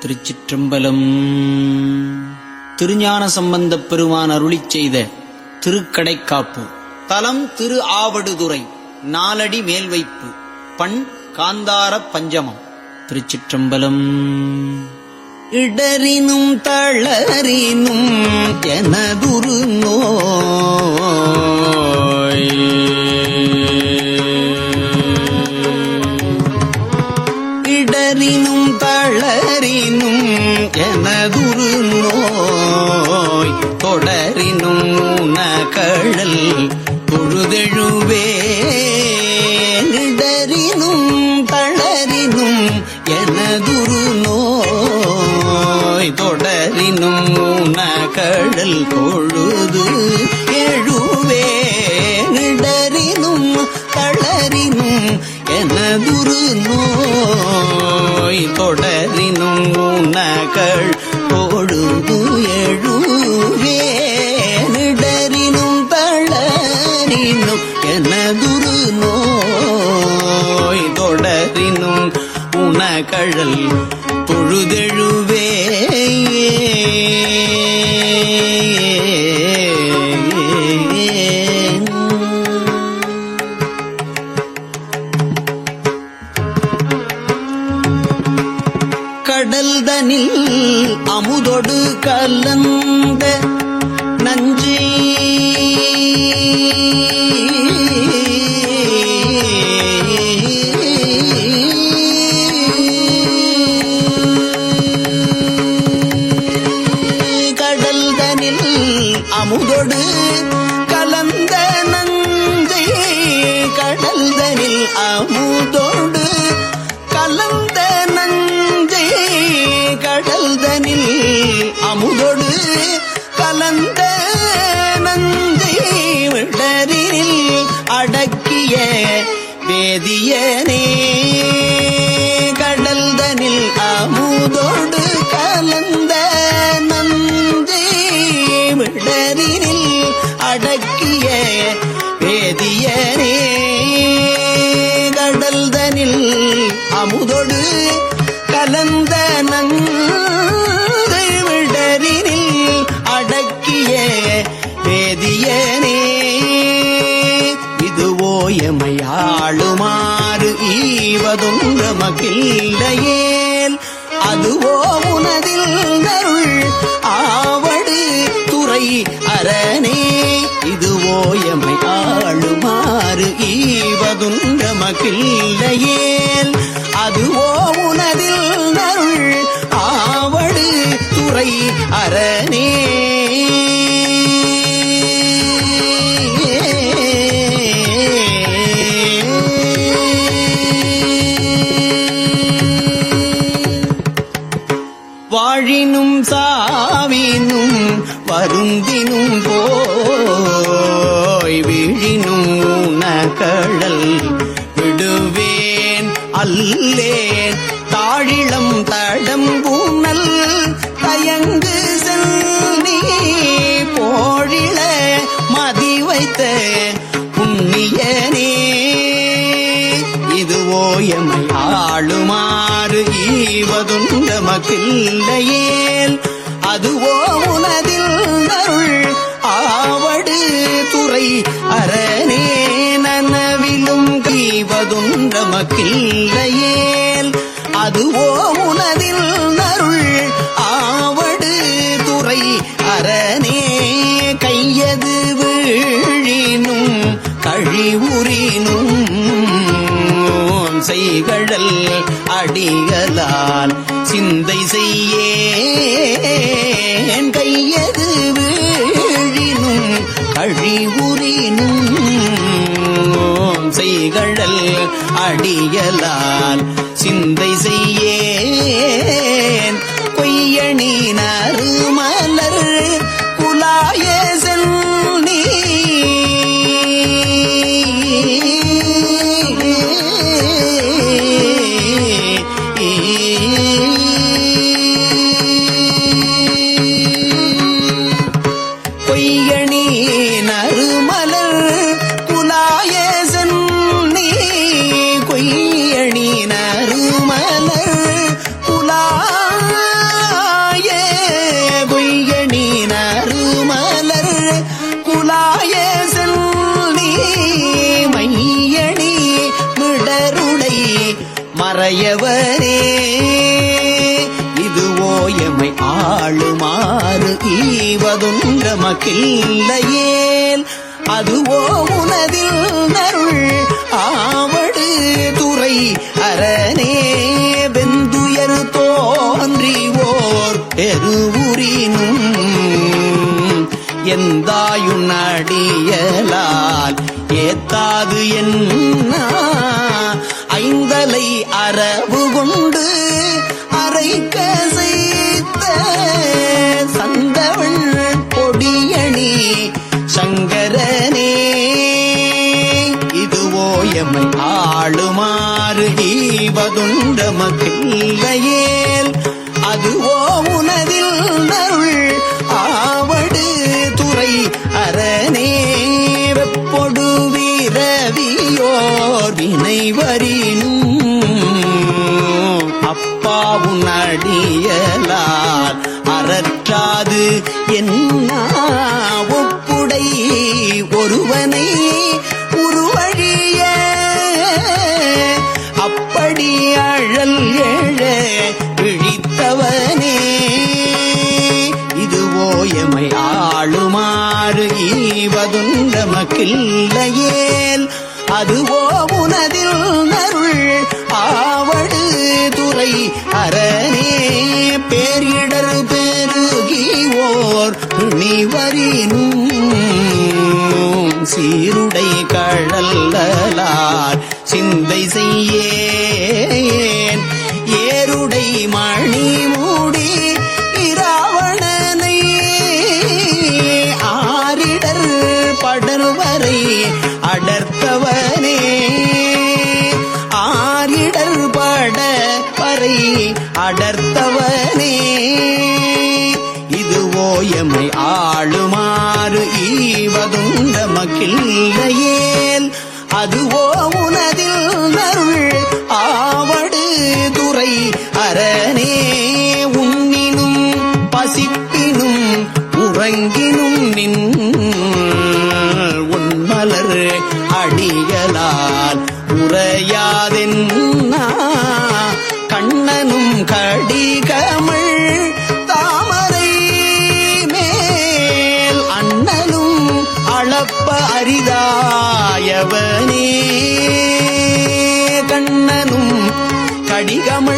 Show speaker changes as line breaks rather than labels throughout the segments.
திருச்சிற்றம்பலம். திருஞான சம்பந்தப் பெருமான் அருளி செய்த திருக்கடைக்காப்பு. தலம் திரு ஆவடுதுறை நாலடி மேல் வைப்பு பண் காந்தார பஞ்சமம். திருச்சிற்றம்பலம். இடரினும் தளரினும் என உனகழல் பொழுது எழுவே இடரினும் தளரினும் எனதுரு நோய் தொடரினும் உனகள் பொழுது எழுவே நிடரினும் தளரினும் எனதுரு நோய் தொடரினும் உனகழல் கலந்த கலந்த நந்தி விடரில் அடக்கிய வேதியனே. ஈவதும் நமக்கில்லையேல் அதுவோ உனதில் நருள் ஆவடு துறை அரணே. இதுவோ எமை ஆளுமாறு ஈவதும் நமக்கில்லையேல் அதுவோ உனதில் நருள் ஆவடு துறை அரணே. விடுவேன் தாழிளம் தடம் பூனல் தயங்கு செல்நீ போழிள மதி வைத்த புண்ணியனே. இதுவோ எமை ஆளுமாறு ஈவதுண்ட மக்கில்லையேல் அதுவோ உனதில் அருள் ஆவடு துறை அரணே. நனவிலும் அதுவோ உனதில் நருள் ஆவடு துறை அரணே. கையது வீழினும் கழிவுறினும் செய்கழல் அடிகளால் சிந்தை செய்யேன். கையது வீழினும் கழிவுறினும் செய்கழல் அடியலால் சிந்தை செய்யே. ஈவதுன்ற அதுவோ உனதில் நருள் ஆவடு துறை அரணே. வெந்துயர் தோன்றிவோர் பெருவுரினும் எந்தாயுன் அடியலால் ஏத்தாது என்ன. ஐந்தலை அரவு கொண்டு இல்லையேல் அதுவோ உனதில் நருள் ஆவடு துறை அரணே. வெப்பொடு வீரவியோர் வினைவரினும் அப்பாவும் அடியலால் அறற்றாது என்ன ஈவதுண்ட மக்கில்லையேல் அதுவோ உனதில் நருள் ஆவடு துறை அரணே. பேரிடர் பெருகிவோர் நிவரின் சீருடை கழல்லார் சிந்தை செய்யேன். ஏருடை மணி ஆளுமாறு ஈவதுண்ட மக்கில்லையேல் அரிதாயவனே. கண்ணனும் கடிகமிழ்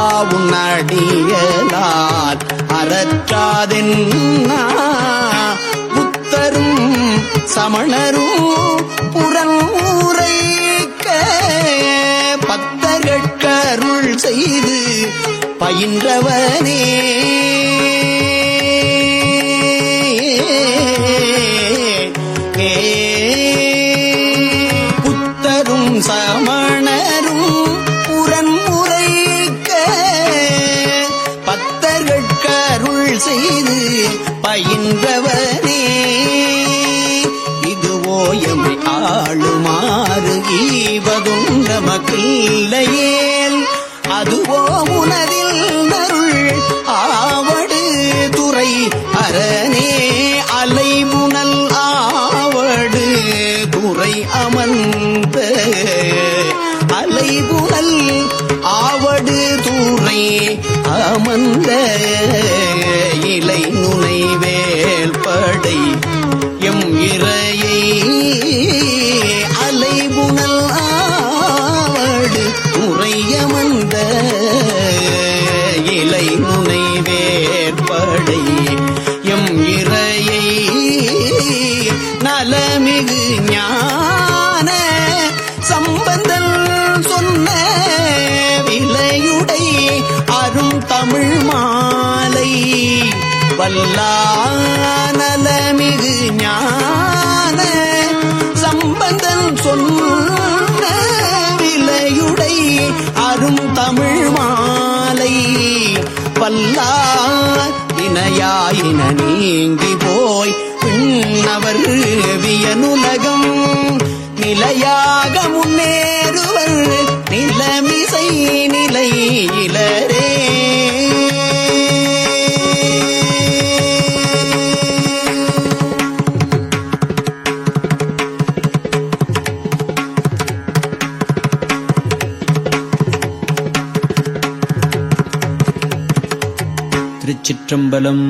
அத்தாவுன் அடியலால் அறற்றாதென் புத்தரும் சமணரும் புறங்கூரைக்க பத்தகட்கருள் செய்து பயின்றவனே. இல்லையேல் அதுவோ உனதில் நருள் ஆவடு துறை அரணே அலைமுனல் ஆவடு துறை அமர்ந்த அலைமுனல் ஆவடு துறை அமர்ந்த நலமிகு ஞான சம்பந்தன் சொன்ன விலையுடை அரும் தமிழ் மாலை. வல்லானலமிகு ஞான சம்பந்தன் சொன்ன விலையுடை அரும் தமிழ் மாலை. வல்லா இணையாயின நீங்கி போய் அவர் வியனுலகம் நிலையாக முன்னேறுவர் நிலமிசை நிலையிலரே. திருச்சிற்றம்பலம்